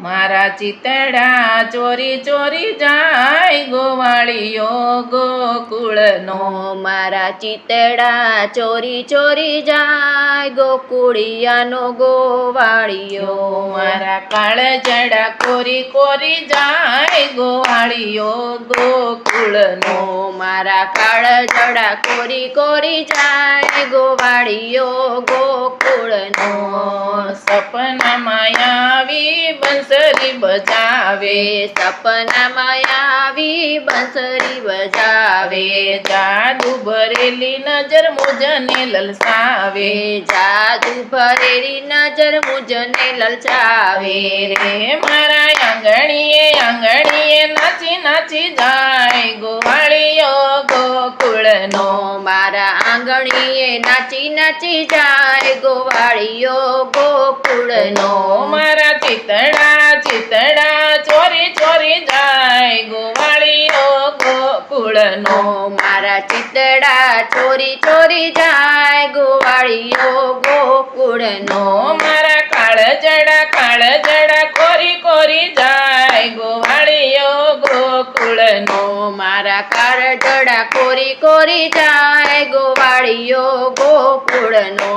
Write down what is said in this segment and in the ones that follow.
મારા ચિતડા ચોરી ચોરી જાય ગોવાળીઓ ગોકુળનો. મારા ચિતડા ચોરી ચોરી જાય ગોકુળિયાનો ગોવાળીઓ. મારા કાળજડા કોરી કોરી જાય ગોવાળીઓ ગોકુળનો. મારા કાળજડા કોરી કોરી જાય ગોવાળીઓ ગોકુળનો. સપનામાં બંસરી બજાવે, સપનામાં આવી બંસરી બજાવે, જાદુ ભરેલી નજર મુજને લલસાવે, જાદુ ભરેલી નજર મુજને લલચાવે. રે મારા આંગણીએ આંગણીએ નાચી નાચી જાય ગોવાળીઓ ગોકુળનો. મારા આંગણીએ નાચી નાચી જાય ગોવાળીઓ ગોકુળનો. મારા ચિતડા ચિતડા ચોરી ચોરી જાય ગોવાળીઓ ગોકુળનો મારા ચિતડા ચોરી ચોરી જાય ગોવાળીઓ ગોકુળનો. મારા કાળજડા કાળજડા કોરી કોરી જાય ગોવાળીઓ ગોકુળનો મારા કાળજડા કોરી કોરી જાય ગોવાળીઓ ગોકુળનો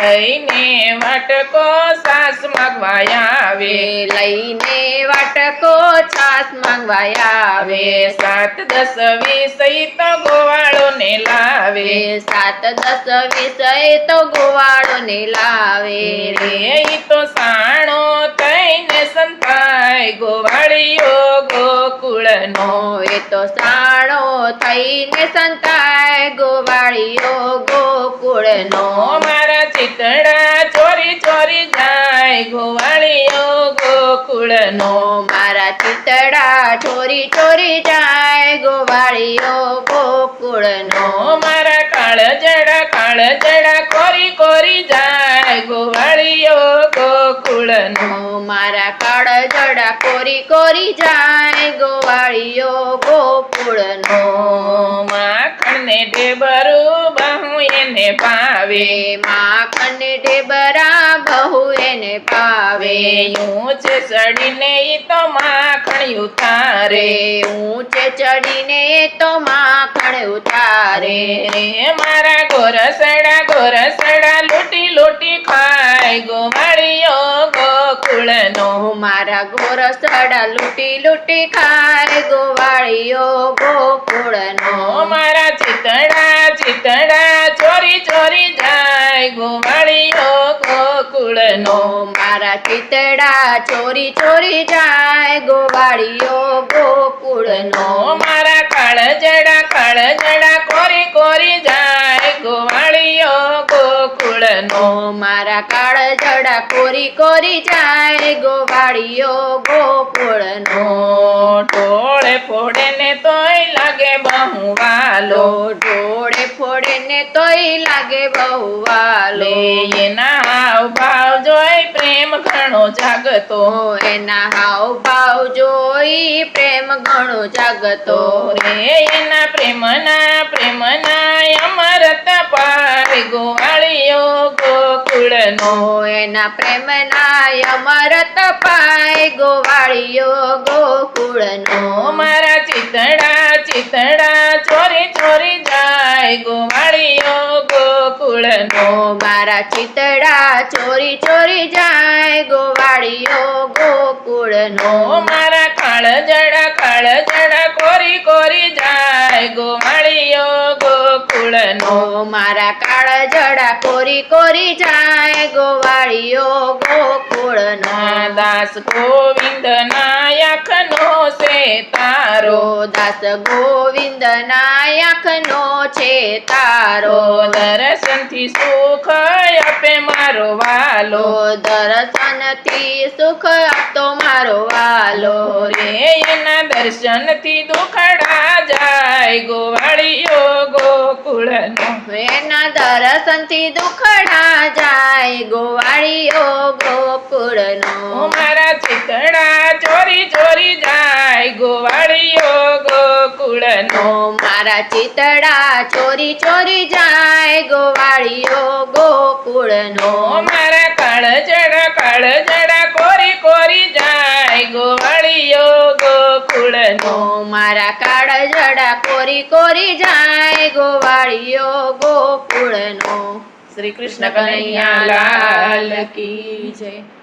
લઈને વાટકો સાસ માગવાયા આવે. લઈને વાટકો છાસ માંગવાયા આવે. સાત દસ વીસ તો ગોવાળો ને લાવે સાત દસ વિષય તો ગોવાળો ને લાવે. રે તો સાણો થઈને સંતાય ગોવાળીઓ ગોકુળનો એ તો સાણો થઈને સંતાય ગોવાળીઓ ગોકુળનો. મારા ચિતડા ચોરી ચોરી જાય ગોવાળીઓ ગોકુળનો. મારા ચિતડા ચોરી ચોરી જાય ગોવાળીઓ ગોકુળનો. મારા કાળજડા કાળજડા કોરી કોરી જાય ગોવાળીઓ ગોકુળનો. મારા કાળ જડા કોરી કોરી જાય ગોવાળીઓ ગોકુળનો. માખણ ને ઢેબરું બહુ એને ભાવે. માખણ ઢેબરા બહુ એને પાવે ઊંચે ચડીને તો માખણ ઉતારે. ઊંચે ચડીને તો માખણ ઉતારે. મારા ગોરસડા લૂટી ખાય ગોવાળીઓ ગોકુળનો મારા ગોરસડા લૂટી લૂટી ખાય ગોવાળીઓ ગોકુળનો મારા ચિતડા ચિતડા ચોરી ચોરી જાય ગોવાળીઓ ગોકુળનો મારા ચિતડા ચોરી ચોરી જાય ગોવાળીઓ ગોકુળનો મારા કાળજડા કાળજડા કોરી કોરી જાય ગોવાળીઓ ગોકુળનો મારા કાળ જડા કોરી કોરી જાય, ગોવાળીઓ ગોકુળનો ટોળે ફોડે ને તોય લાગે બહુ વાલો ઢોળે ફોડે ને તોય લાગે બહુ વાલો એના હાવ ભાવ જોઈ પ્રેમ ઘણો જાગતો. એના હાવ ભાવ જોઈ પ્રેમ ઘણો જાગતો. રે એના પ્રેમના પ્રેમના અમરત પાય ગોવાળીઓ ગોકુળનો. એના પ્રેમના અમર તપાય ગોવાળીઓ ગોકુળનો. મારા ચિતડા ચિતડા ચોરી ચોરી ગોવાળીઓ ગોકુળનો મારા ચિતડા ચોરી ચોરી જાય ગોવાળીઓ ગોકુળનો. મારા કાળજડા કાળજડા કોરી કોરી જાય ગોવાળીઓ ગોકુળનો. મારા કાળ જડા કોરી કોરી જાય ગોવાળીઓ ગોકુળનો. ના દાસ ગોવિંદ નાયકનો છે તારો. દાસ ગોવિંદ નાયકનો છે તારો. દર્શનથી સુખ આપે મારો વાલો. દર્શનથી સુખ આપતો મારો વાલો. રે એના દર્શનથી દુખડા જાય ગોવાળીઓ ગોકુળનો. એના દર્શનથી દુખડા જાય ગોવાળીઓ ગોકુળનો. મારા ચિતડા ચોરી ચોરી જાય ગોવાળીઓ ગોકુળનો. મારા ચિતડા ચોરી ચોરી જાય ગોવાળીઓ ગોકુળનો. મારા કાળજડા કાળજડા કોરી કોરી જાય ગોવાળીઓ ગોકુળનો. મારા કાળા જડા કોરી કોરી જાય ગોવાળીઓ ગોકુળનો. શ્રી કૃષ્ણ કનૈયા લાલ કી જય.